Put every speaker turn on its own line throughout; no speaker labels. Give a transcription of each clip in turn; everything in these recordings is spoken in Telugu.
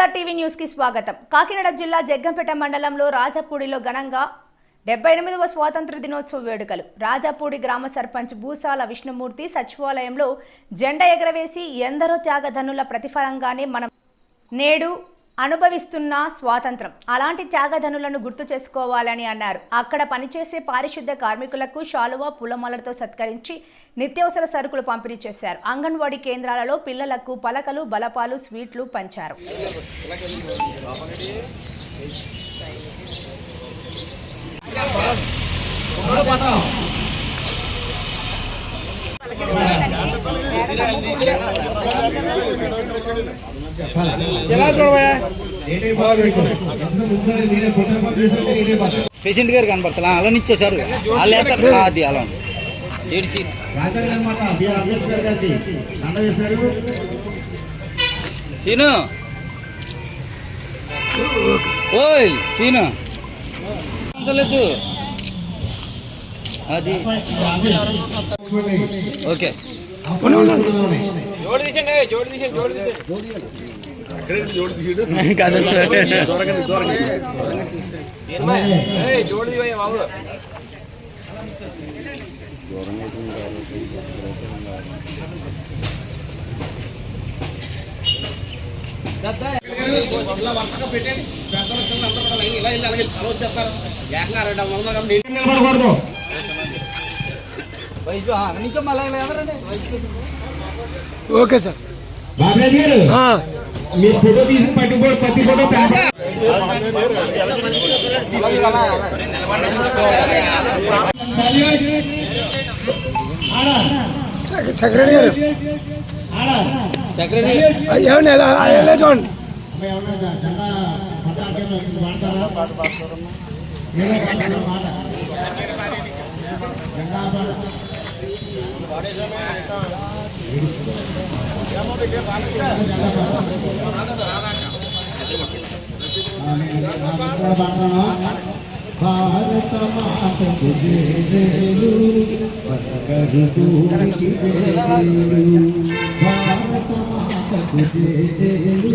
కేసీఆర్ టీవీ న్యూస్కి స్వాగతం. కాకినాడ జిల్లా జగ్గంపేట మండలంలో రాజపూడిలో ఘనంగా డెబ్బై ఎనిమిదవ స్వాతంత్ర దినోత్సవ వేడుకలు. రాజాపూడి గ్రామ సర్పంచ్ భూసాల విష్ణుమూర్తి సచివాలయంలో జెండా ఎగరవేసి ఎందరో త్యాగధనుల ప్రతిఫలంగానే మనం నేడు అనుభవిస్తున్న స్వాతంత్రం. అలాంటి త్యాగధనులను గుర్తు చేసుకోవాలని అన్నారు. అక్కడ పనిచేసే పారిశుద్ధ కార్మికులకు శాలువా పూలమాలతో సత్కరించి నిత్యావసర సరుకులు పంపిణీ చేశారు. అంగన్వాడీ కేంద్రాలలో పిల్లలకు పలకలు బలపాలు స్వీట్లు పంచారు.
పేషెంట్ గారు కనపడతా అలా నిచ్చేసారు వాళ్ళు వేస్తారు అది అలా సీట్ సీట్.
రాజ్యాంగ
సీను. ఓయ్ సీను. లేదు అది. ఓకే.
జోడు తీసండి పెట్టండి పెద్ద అందరూ కూడా లైన్ ఇలా అలాగే అలా వచ్చేస్తారు ఏకంగా రెండు వందల నిలబడకూడదు.
Okay sir.
మీరు ఫోటో తీసి పట్టుకోడు ప్రతి ఫోటో పేపర్
సెక్రటరీ గారు
సెక్రటరీ
ఏమన్నా ఎలా ఎలా చూడండి
భారత మాతకు జయలు వనగరు జయలు భారత మాతకు జయలు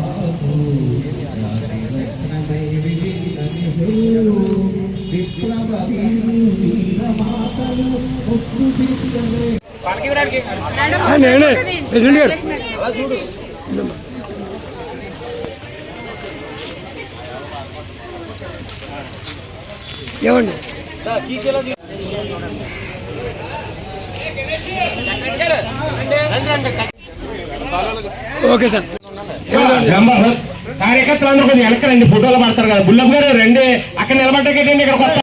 నేనే ప్రెసిడెంట్ గారు ఏమండి ఓకే సార్.
కార్యకర్తలు అందరూ కొంచెం వెనక రండి ఫోటోలు పడతారు కదా. బుల్లప్ గారు రండి అక్కడ నిలబడ్డాకేటండి ఇక్కడ కొత్త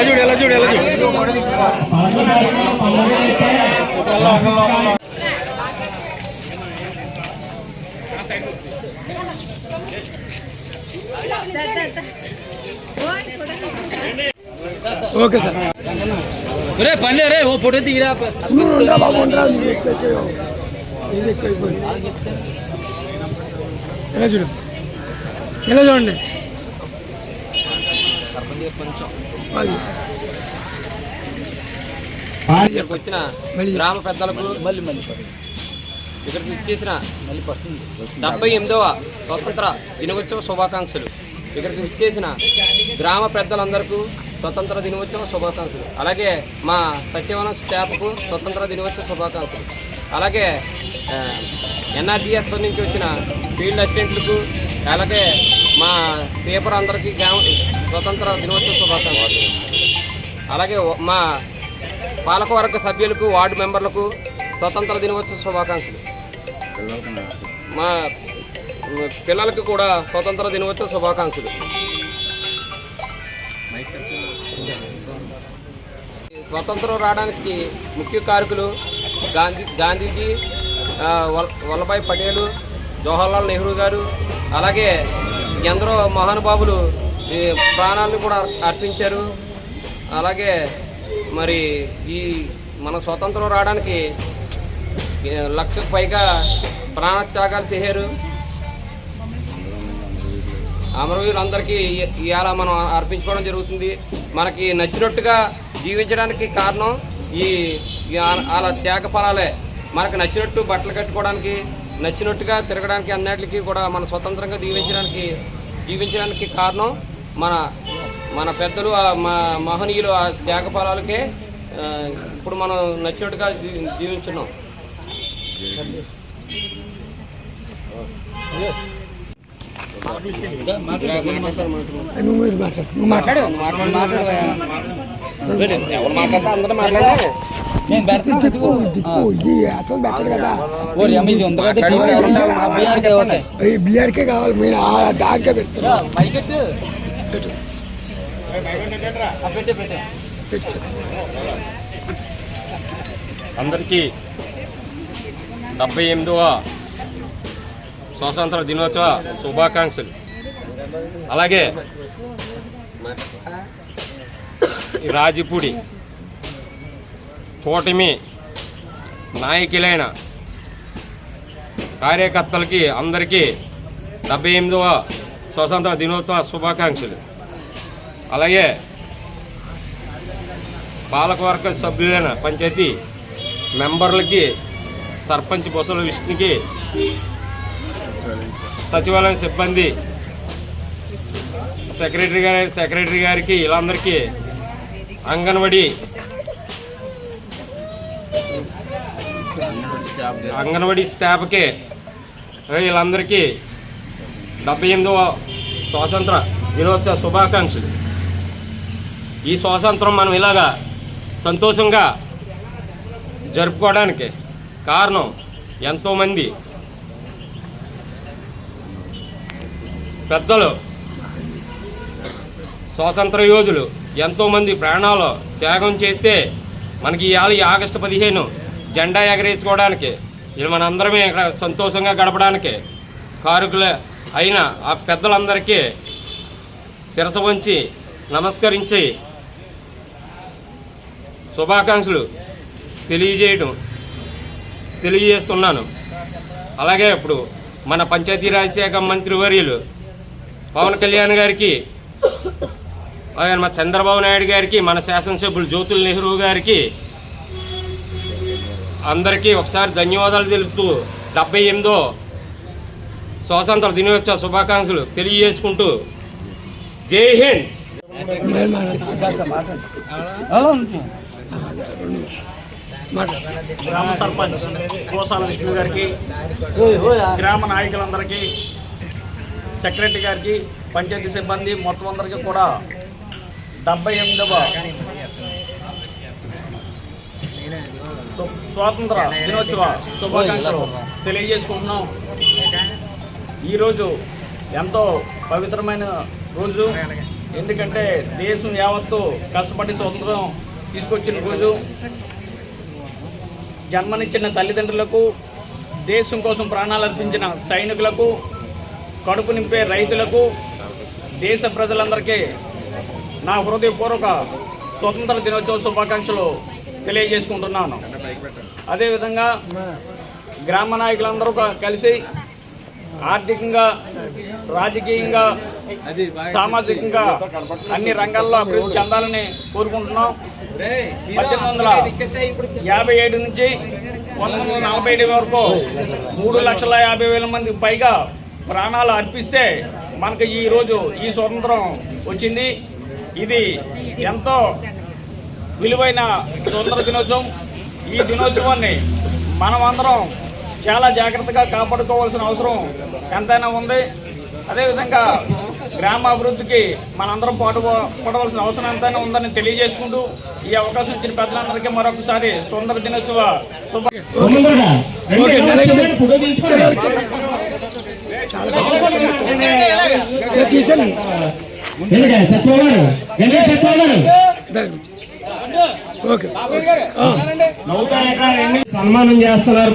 ఎలా చూడు ఎలా చూడు ఎలా చూడు. Okay sir.
రే పని రే ఓ ఫోటో దిగిరా
ఉండరా బాబు ఇది ఎలా చూడు? ఎలా చూడండి? అది.
ఇక్కడికి వచ్చిన గ్రామ పెద్దలకు
మళ్ళీ మళ్ళీ
ఇక్కడికి ఇచ్చేసిన డెబ్బై ఎనిమిదవ స్వతంత్ర దినోత్సవ శుభాకాంక్షలు. ఇక్కడికి ఇచ్చేసిన గ్రామ పెద్దలందరికీ స్వతంత్ర దినోత్సవ శుభాకాంక్షలు. అలాగే మా సచివాలయం స్టాఫ్కు స్వతంత్ర దినోత్సవ శుభాకాంక్షలు. అలాగే ఎన్ఆర్జిఎస్ నుంచి వచ్చిన ఫీల్డ్ అసిస్టెంట్లకు అలాగే మా పేపర్ అందరికీ గ్రామ స్వతంత్ర దినోత్సవ శుభాకాంక్షలు. అలాగే మా పాలకవర్గ సభ్యులకు వార్డు మెంబర్లకు స్వతంత్ర దినోత్సవ శుభాకాంక్షలు. మా పిల్లలకు కూడా స్వతంత్ర దినోత్సవ శుభాకాంక్షలు. స్వతంత్రం రావడానికి ముఖ్య కారకులు గాంధీ గాంధీజీ వల్లభాయ్ పటేలు జవహర్లాల్ నెహ్రూ గారు అలాగే ఎందరో మహానుభావులు ప్రాణాలను కూడా అర్పించారు. అలాగే మరి ఈ మన స్వతంత్రం రావడానికి లక్షకు పైగా ప్రాణత్యాగాలు చేశారు. అమరవీరులందరికీ ఇ- ఇవాళ మనం అర్పించుకోవడం జరుగుతుంది. మనకి నచ్చినట్టుగా జీవించడానికి కారణం ఈ అలా త్యాగ ఫలాలే. మనకు నచ్చినట్టు బట్టలు కట్టుకోవడానికి నచ్చినట్టుగా తిరగడానికి అన్నిటికీ కూడా మన స్వతంత్రంగా జీవించడానికి జీవించడానికి కారణం మన మన పెద్దలు ఆ మ- మహనీయులు ఆ త్యాగ ఫలాలకే ఇప్పుడు మనం నచ్చినట్టుగా జీవించున్నాం
బీఆర్కే
కావాలి మీరు ఆ దానికే పెడతారు
మైకెట్
అందరికీ డెబ్బై ఎనిమిదవ స్వాతంత్ర దినోత్సవ శుభాకాంక్షలు. అలాగే రాజపూడి కూటమి నాయకులైన కార్యకర్తలకి అందరికీ డెబ్బై ఎనిమిదవ స్వతంత్ర దినోత్సవ శుభాకాంక్షలు. అలాగే పాలకవర్గ సభ్యులైన పంచాయతీ మెంబర్లకి సర్పంచ్ బొసల విష్ణుకి సచివాలయం సిబ్బంది సెక్రటరీ గారి సెక్రటరీ గారికి వీళ్ళందరికీ అంగన్వాడీ అంగన్వాడీ స్టాఫ్కి వీళ్ళందరికీ డెబ్బై ఎనిమిదవ స్వాతంత్ర దినోత్సవ శుభాకాంక్షలు. ఈ స్వాతంత్రం మనం ఇలాగా సంతోషంగా జరుపుకోవడానికి కారణం ఎంతోమంది పెద్దలు స్వాతంత్ర యోధులు ఎంతోమంది ప్రాణాలు త్యాగం చేస్తే మనకి ఇవాళ ఈ ఆగస్టు పదిహేను జెండా ఎగరేసుకోవడానికి ఇది మనందరమే ఇక్కడ సంతోషంగా గడపడానికి కారుకుల అయిన ఆ పెద్దలందరికీ శిరస వంచి నమస్కరించి శుభాకాంక్షలు తెలియజేయటం తెలియజేస్తున్నాను. అలాగే ఇప్పుడు మన పంచాయతీరాజ్ శాఖ మంత్రివర్యులు పవన్ కళ్యాణ్ గారికి అలాగే మన చంద్రబాబు నాయుడు గారికి మన శాసనసభ్యులు జ్యోతుల్ నెహ్రూ గారికి అందరికీ ఒకసారి ధన్యవాదాలు తెలుపుతూ డెబ్బై ఎనిమిదో స్వాతంత్ర దినోత్సవ శుభాకాంక్షలు తెలియజేసుకుంటూ జై హింద్.
గ్రామ సర్పంచ్ కోసాల విష్ణు గారికి గ్రామ నాయకులందరికీ సెక్రటరీ గారికి పంచాయతీ సిబ్బంది మొత్తం అందరికీ కూడా డెబ్బై ఎనిమిదవ స్వాతంత్ర దినోత్సవ శుభాకాంక్షలు తెలియజేసుకుంటున్నాం. ఈరోజు ఎంతో పవిత్రమైన రోజు. ఎందుకంటే దేశం యావత్తు కష్టపడి స్వతంత్రం తీసుకొచ్చిన రోజు. జన్మనిచ్చిన తల్లిదండ్రులకు దేశం కోసం ప్రాణాలు అర్పించిన సైనికులకు కడుపు నింపే రైతులకు దేశ ప్రజలందరికీ నా హృదయపూర్వక స్వతంత్ర దినోత్సవ శుభాకాంక్షలు తెలియజేసుకుంటున్నాను. అదేవిధంగా గ్రామ నాయకులందరూ కలిసి ఆర్థికంగా రాజకీయంగా సామాజికంగా అన్ని రంగాల్లో అభివృద్ధి చెందాలని కోరుకుంటున్నాం. పద్దెనిమిది వందల యాభై ఏడు నుంచి పంతొమ్మిది వందల నలభై ఏడు వరకు మూడు లక్షల యాభై వేల మందికి పైగా ప్రాణాలు అర్పిస్తే మనకు ఈరోజు ఈ స్వతంత్రం వచ్చింది. ఇది ఎంతో విలువైన స్వతంత్ర దినోత్సవం. ఈ దినోత్సవాన్ని మనం అందరం చాలా జాగ్రత్తగా కాపాడుకోవాల్సిన అవసరం ఎంతైనా ఉంది. అదేవిధంగా గ్రామ అభివృద్ధికి మనందరం పాటు పడవలసిన అవసరం ఎంతైనా ఉందని తెలియజేసుకుంటూ ఈ అవకాశం ఇచ్చిన పెద్దలందరికీ మరొకసారి స్వతంత్ర దినోత్సవ శుభ.
సన్మానం చేస్తున్నారు.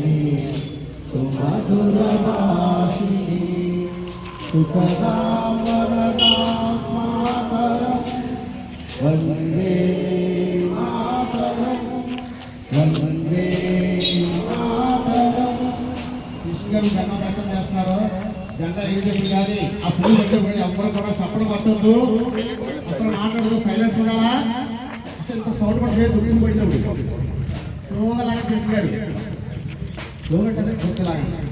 కృష్ణ జెండా వ్యక్తం చేస్తున్నారు జెండా ఎగిరేసి కానీ ఆ పువ్వు పెట్టే ఎవ్వరు కూడా సప్పుడు పట్టద్దు అసలు మాట్లాడదు సైలెన్స్ ఉండాలా అసలు ఇంత సౌండ్ కూడా చేయదు దుఃఖం స్లోగా లాగా కృష్ణ స్లోగా అంటే గుర్తులాగా